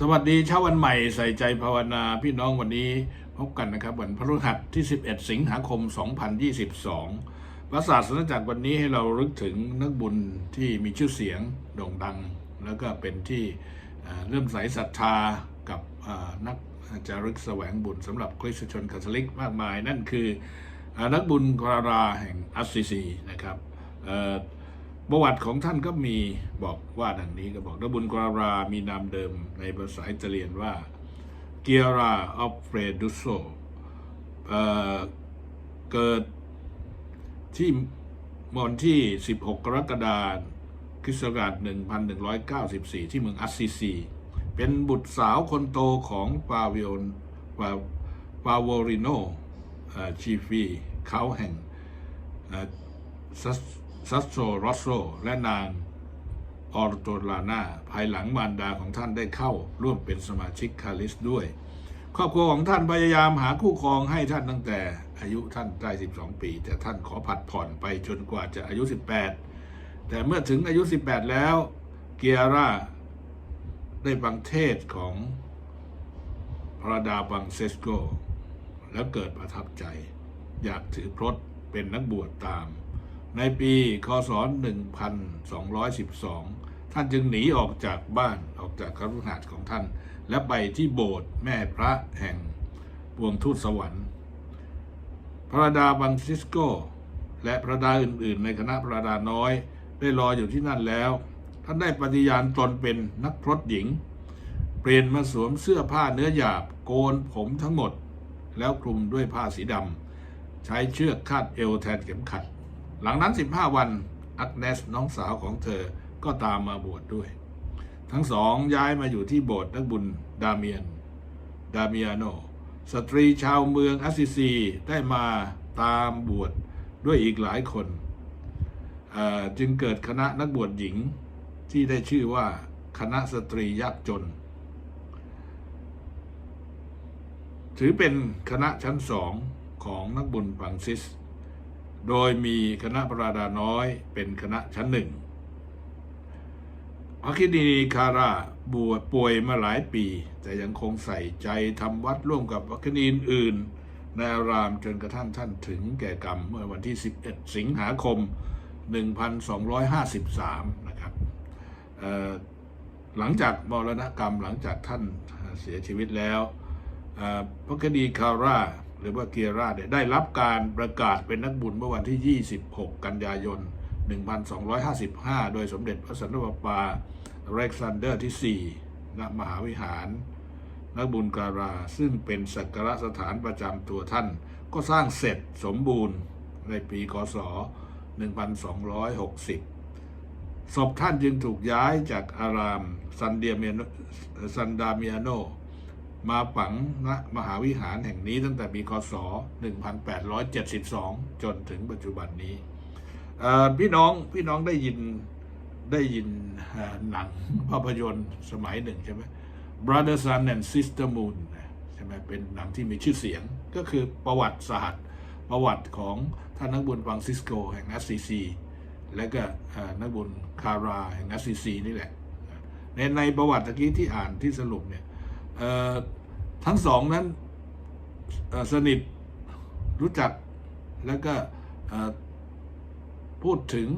สวัสดีเช้าวันใหม่ใส่ใจภาวนาพี่น้องวันนี้พบกันนะครับ วันพฤหัสที่ 11 สิงหาคม 2022 พระศาสนาจักรวันนี้ให้เรารึกถึงนักบุญที่มีชื่อเสียงโด่งดัง แล้วก็เป็นที่เริ่มใสศรัทธากับนักจารึกแสวงบุญสำหรับคริสตชนคาทอลิกมากมาย นั่นคือนักบุญกราราแห่งอัสซิซีนะครับ ประวัติของท่านก็มีบอกว่าดังนี้ก็บอกนักบุญกรารามีนามเดิมในภาษาอิตาเลียนว่าเกียราออฟเฟรดุโซเกิดที่วันที่ 16 กรกฎาคมคริสต์ศักราช1194 ที่เมืองอัสซิซี เป็นบุตรสาวคนโตของฟาวิโอนฟาฟาวอริโนชีฟีเขาแห่งซัส ซัสโซรอสโซและนางออร์โตลานาภายหลังมารดาของท่านได้เข้าร่วมเป็นสมาชิกคาลิสด้วย ครอบครัวของท่านพยายามหาคู่ครองให้ท่านตั้งแต่อายุท่านได้ 12 ปี แต่ท่านขอผัดผ่อนไปจนกว่าจะอายุ 18 แต่เมื่อถึงอายุ 18 แล้ว เกียร่าได้ฟังเทศของพระดาบังเซสโก แล้วเกิดประทับใจ อยากถือพรตเป็นนักบวชตาม ในปีคศ 1212 ท่านจึงหนีออกจากบ้านออกจากคฤหาสน์ของท่าน และไปที่โบสถ์แม่พระแห่งปวงทูตสวรรค์ พระดาบังซิสโก และพระดาอื่นๆ ในคณะพระดาน้อยได้รออยู่ที่นั่นแล้ว ท่านได้ปฏิญาณตนเป็นนักพรตหญิง เปลี่ยนมาสวมเสื้อผ้าเนื้อหยาบโกนผมทั้งหมด แล้วคลุมด้วยผ้าสีดำใช้เชือกคาดเอวแทนเข็มขัด หลังนั้น 15 วันอักเนสน้องสาวของเธอก็ตามมาบวชดด้วย ทั้งสองย้ายมาอยู่ที่โบสถ์นักบุญดาเมียน ดาเมียโน สตรีชาวเมืองอัสซิซีได้มาตามบวชด้วยอีกหลายคนจึงเกิดคณะนักบวชหญิงที่ได้ชื่อว่าคณะสตรียากจน ถือเป็นคณะชั้นสองของนักบุญฟังซิส โดยมีคณะปราดาน้อยเป็นคณะชั้นหนึ่งพระคินีคาราบวชป่วยมาหลายปี แต่ยังคงใส่ใจทำวัดร่วมกับพระคินีอื่นในอารามจนกระทั่งท่านถึงแก่กรรมเมื่อวันที่ 11 สิงหาคม 1253 นะครับหลังจากมรณกรรมหลังจากท่านเสียชีวิตแล้วพระคดีคาร่า หรือว่าเกียราเนี่ยได้รับการประกาศเป็นนักบุญเมื่อวันที่ 26 กันยายน 1255 โดยสมเด็จพระสันตะปาปาเล็กซานเดอร์ที่ 4 ณ มหาวิหาร นักบุญการา ซึ่งเป็นสักการะสถานประจำตัวท่าน ก็สร้างเสร็จสมบูรณ์ในปีคศ 1260 ศพท่านจึงถูกย้ายจากอารามซันเดียเมโนซันดาเมียโน มาฝังณมหาวิหารแห่งนี้ตั้งแต่ปีคศ 1872 จนถึงปัจจุบันนี้พี่น้องพี่น้องได้ยินได้ยินหนังภาพยนตร์สมัยหนึ่งใช่ไหม Brother Sun and Sister Moon ใช่ไหมเป็นหนังที่มีชื่อเสียงก็คือประวัติศาสตร์ประวัติของท่านนักบุญฟรังซิสโกแห่ง SCC และก็นักบุญคาราแห่ง SCC นี่แหละ ในในประวัติตะกี้ที่อ่านที่สรุปเนี่ย ทั้งสองนั้นสนิทรู้จักแล้วก็พูดถึง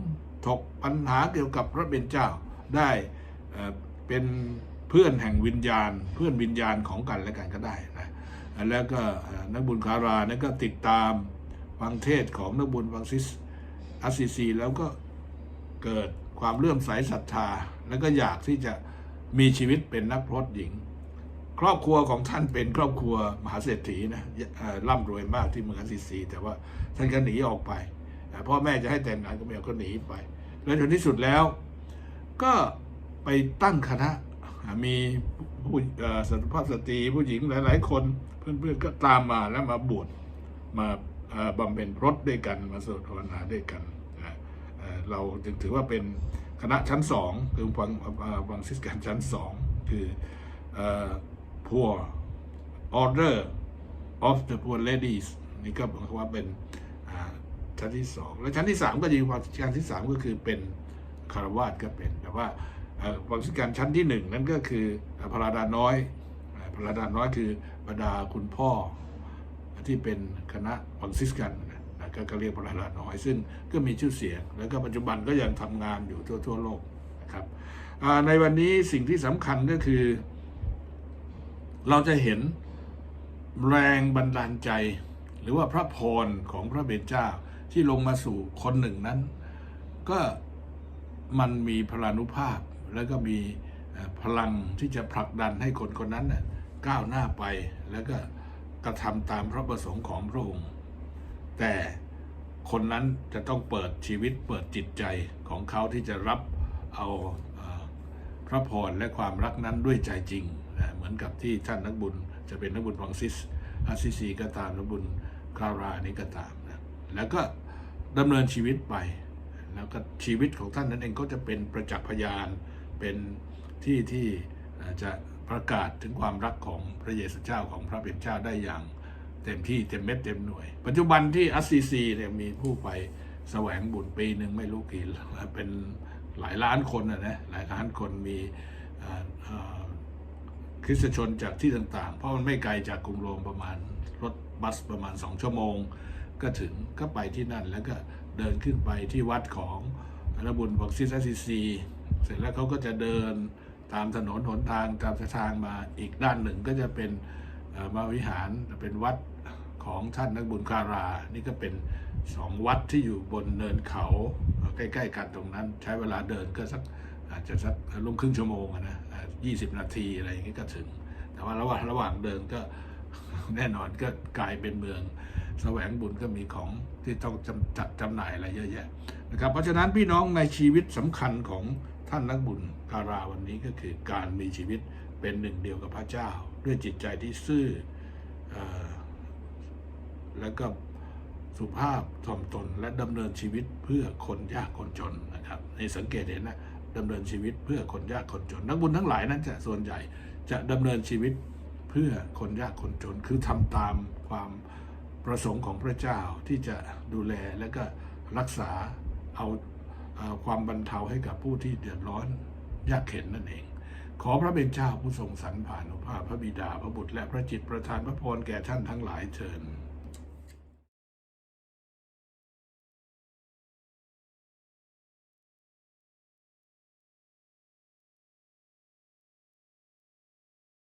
ถกปัญหาเกี่ยวกับพระเป็นเจ้าได้เอ่อเป็นเพื่อนแห่งวิญญาณ เพื่อนวิญญาณของกันและกันก็ได้นะแล้วก็นักบุญคารานี่ก็ติดตามฟังเทศของนักบุญฟังซิสอัสซิซีแล้วก็เกิดความเลื่อมใสศรัทธา แล้วก็อยากที่จะมีชีวิตเป็นนักพรตหญิง ครอบครัวของท่านเป็นครอบครัวมหาเศรษฐีนะร่ำรวยมากที่เมืองอัสซิซีแต่ว่าท่านก็หนีออกไปพ่อแม่จะให้แต่งงานก็ไม่เอาก็หนีไป แล้วจนที่สุดแล้ว ก็ไปตั้งคณะมีผู้เอ่อสภาพสตรีผู้หญิงหลาย ๆ คนเพื่อนๆก็ตามมาแล้วมาบวชมาบำเพ็ญพรตด้วยกันมาสวดภาวนาด้วยกันเราจึงถือว่าเป็นคณะชั้นสองคือฟังฟังซิสกันชั้นสองคือ poor order of the poor ladies นี่ก็หมายความว่าเป็นอ่าชั้นที่สองแล้วชั้นที่สามก็ดีกว่าชั้นที่สามก็คือเป็นคารวาสก็เป็น แต่ว่าเอ่อฟรังซิกันชั้นที่หนึ่งนั่นก็คือพระราดาน้อยพระราดาน้อยคือบรรดาคุณพ่อที่เป็นคณะฟรังซิสกันก็ก็เรียกพระราดาน้อย ซึ่งก็มีชื่อเสียง แล้วก็ปัจจุบันก็ยังทำงานอยู่ทั่วทั่วโลกนะครับอ่าในวันนี้สิ่งที่สำคัญก็คือ เราจะเห็นแรงบันดาลใจ หรือว่าพระพรของพระเบญเจ้าที่ลงมาสู่คนหนึ่งนั้น ก็มันมีพลานุภาพแล้วก็มีพลังที่จะผลักดันให้คนคนนั้นก้าวหน้าไปแล้วก็กระทำตามพระประสงค์ของพระองค์ แต่คนนั้นจะต้องเปิดชีวิตเปิดจิตใจของเขาที่จะรับเอาพระพรและความรักนั้นด้วยใจจริง เหมือนกับที่ท่านนักบุญ จะเป็นนักบุญฟรังซิสอาซิซีก็ตามนักบุญคารานี่ก็ตามนะแล้วก็ดำเนินชีวิตไป แล้วก็ชีวิตของท่านนั้นเองก็จะเป็นประจักษ์พยานเป็นที่ที่จะประกาศถึงความรักของพระเยซูเจ้าของพระเป็นเจ้าได้อย่างเต็มที่เต็มเม็ดเต็มหน่วย ปัจจุบันที่อัสซีซีเนี่ยมีผู้ไปแสวงบุญปีหนึ่งไม่รู้กี่เป็นหลายล้านคนนะนะหลายล้านคนมีอ่อเอ่อค ริสตชนจากที่ต่างๆ เพราะมันไม่ไกลจากกรุงโรมประมาณรถบัสประมาณสองชั่วโมง ก็ถึงก็ไปที่นั่นแล้วก็เดินขึ้นไปที่วัดของระบุญบอกซิสซิซีเสร็จแล้วเขาก็จะเดินตามถนนหนทางตามทางมาอีกด้านหนึ่งก็จะเป็นมาวิหารเป็นวัดของท่านนักบุญคารา นี่ก็เป็นสองวัดที่อยู่บนเนินเขาใกล้ ๆ กันตรงนั้น ใช้เวลาเดินก็สักอาจจะสักลุ่มครึ่งชั่วโมงนะ ยี่สิบนาทีอะไรอย่างนี้ก็ถึง แต่ว่าระหว่างระหว่างเดินก็แน่นอนก็กลายเป็นเมืองแสวงบุญก็มีของที่ต้องจำจัดจำหน่ายอะไรเยอะแยะนะครับเพราะฉะนั้นพี่น้องในชีวิตสำคัญของท่านนักบุญคาราวันนี้ก็คือการมีชีวิตเป็นหนึ่งเดียวกับพระเจ้า ด้วยจิตใจที่ซื่อเอ่อแล้วก็สุภาพถ่อมตนและดำเนินชีวิตเพื่อคนยากคนจนนะครับในสังเกตเห็นนะ ดำเนินชีวิตเพื่อคนยากคนจน นักบุญทั้งหลายนั้นจะส่วนใหญ่จะดำเนินชีวิตเพื่อคนยากคนจน คือทำตามความประสงค์ของพระเจ้าที่จะดูแลและก็รักษาเอาเอ่อความบรรเทาให้กับผู้ที่เดือดร้อนยากเข็นนั่นเอง ขอพระเป็นเจ้าผู้ทรงสรรผ่านุภาพพระบิดาพระบุตรและพระจิตประทานพระพรแก่ท่านทั้งหลายเชิญ